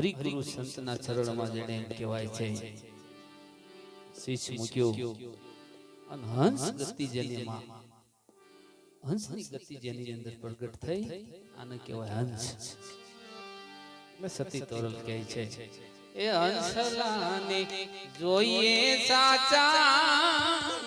હરિગુરુ સંતના ચરણમાં જેને એમ કહેવાય છે, શીશ મૂક્યો. અને હંસ ગતિ જેની માં હંસની ગતિ જેની અંદર પ્રગટ થઈ, આને કહેવાય હંસ. મેં સતી તોરલ કહે છે, એ હંસલાને જોઈએ સાચા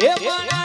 હે મારા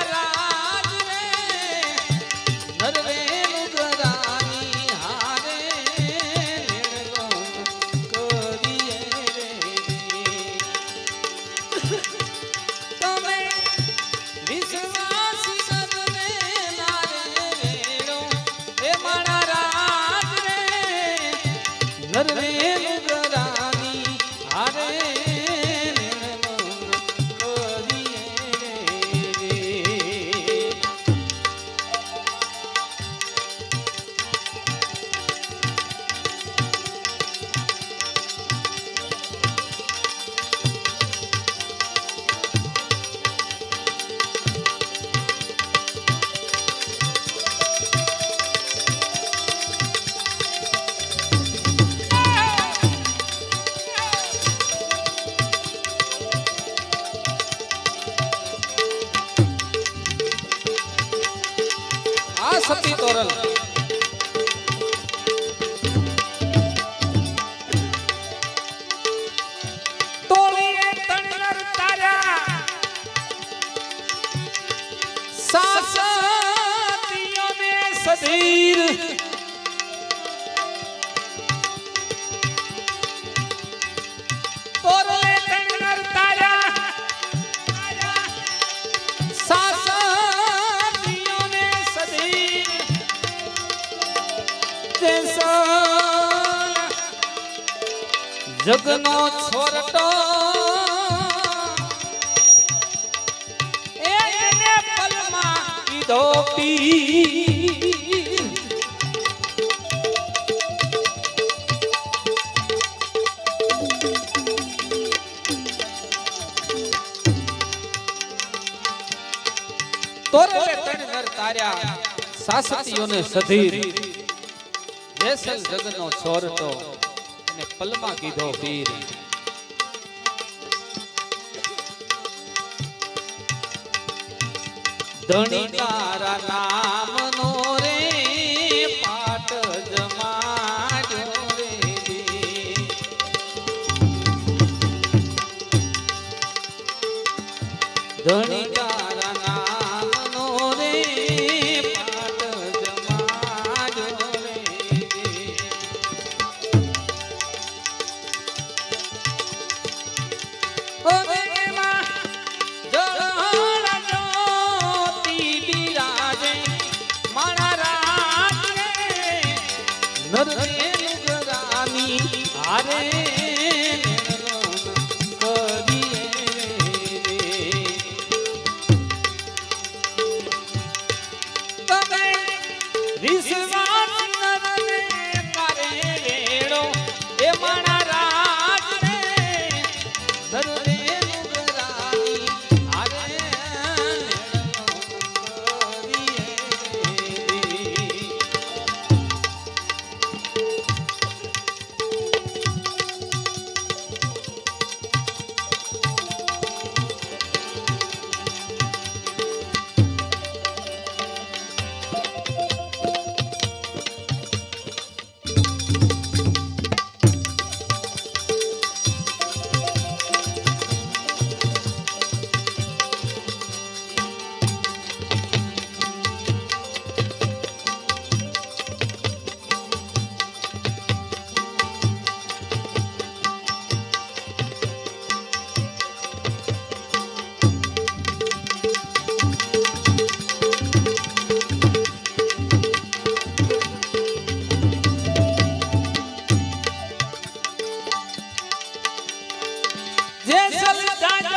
જગનો છોરટો. એને પલમાં કીધો પી. તોરે તણ નર તાર્યા સાસતીઓને સધીર. જેસલ જગનો છોરટો. એને પલમાં કીધો પીર ધણી તારા નામનો Isso, é... જેસલ જાજો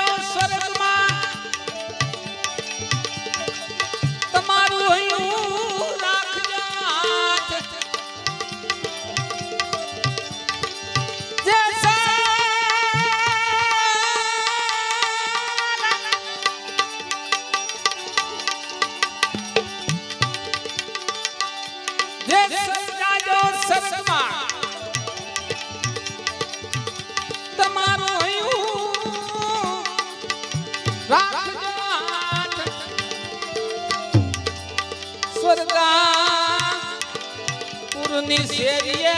શેરીએ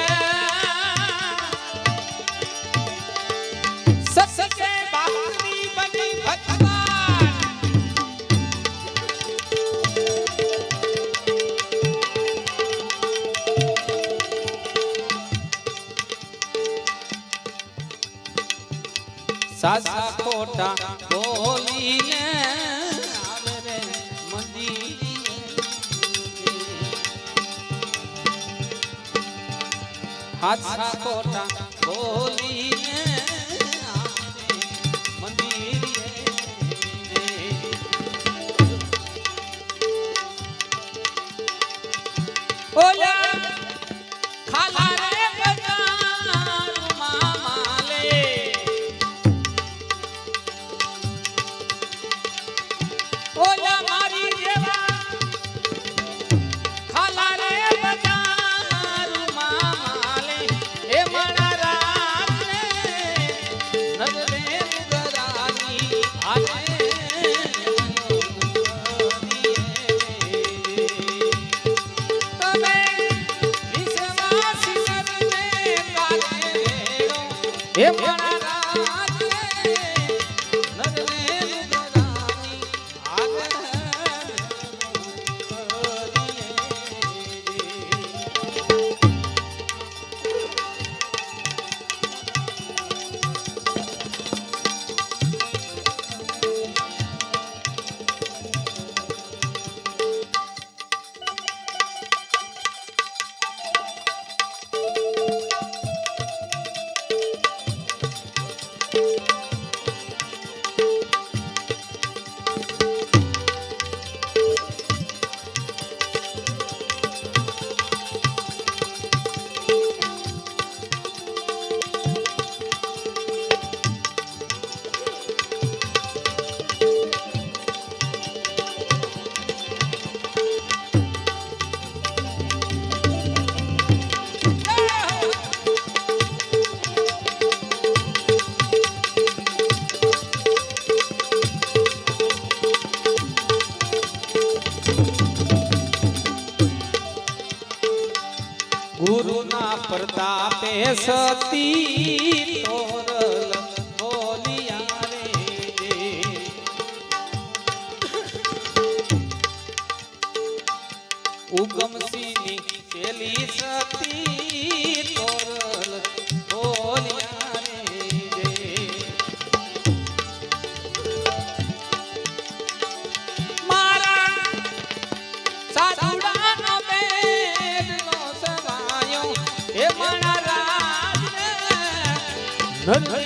સસકે બાપની બની ભગવાન. સાસા ખોટા બોલીને હાથા ખોટા બોલીને મંદિરે ઓલા રેડો ગુરુના પ્રતાપે સતી તોરલ બોલિયા રે. ઉગમસિંહની પેલી સતી તોરલ બોલિયા મારા